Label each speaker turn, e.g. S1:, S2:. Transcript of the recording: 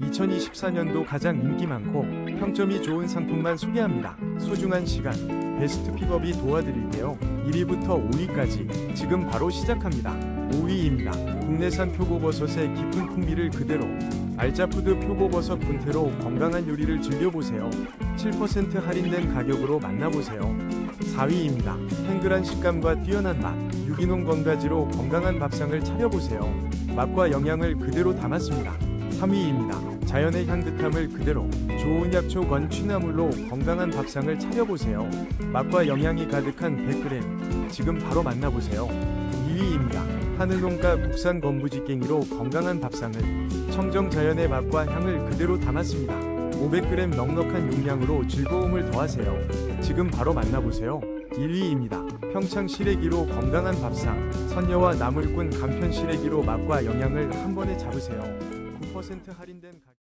S1: 2024년도 가장 인기 많고 평점이 좋은 상품만 소개합니다. 소중한 시간, 베스트 픽업이 도와드릴게요. 1위부터 5위까지 지금 바로 시작합니다. 5위입니다. 국내산 표고버섯의 깊은 풍미를 그대로 알짜푸드 표고버섯 분태로 건강한 요리를 즐겨보세요. 7% 할인된 가격으로 만나보세요. 4위입니다. 탱글한 식감과 뛰어난 맛, 유기농 건가지로 건강한 밥상을 차려보세요. 맛과 영양을 그대로 담았습니다. 3위입니다. 자연의 향긋함을 그대로 좋은 약초 건 취나물로 건강한 밥상을 차려보세요. 맛과 영양이 가득한 100g 지금 바로 만나보세요. 2위입니다. 하늘농가 국산 건부지깽이로 건강한 밥상을 청정 자연의 맛과 향을 그대로 담았습니다. 500g 넉넉한 용량으로 즐거움을 더하세요. 지금 바로 만나보세요. 1위입니다. 평창 시래기로 건강한 밥상, 선녀와 나물꾼 간편 시래기로 맛과 영양을 한 번에 잡으세요. 9% 할인된 가격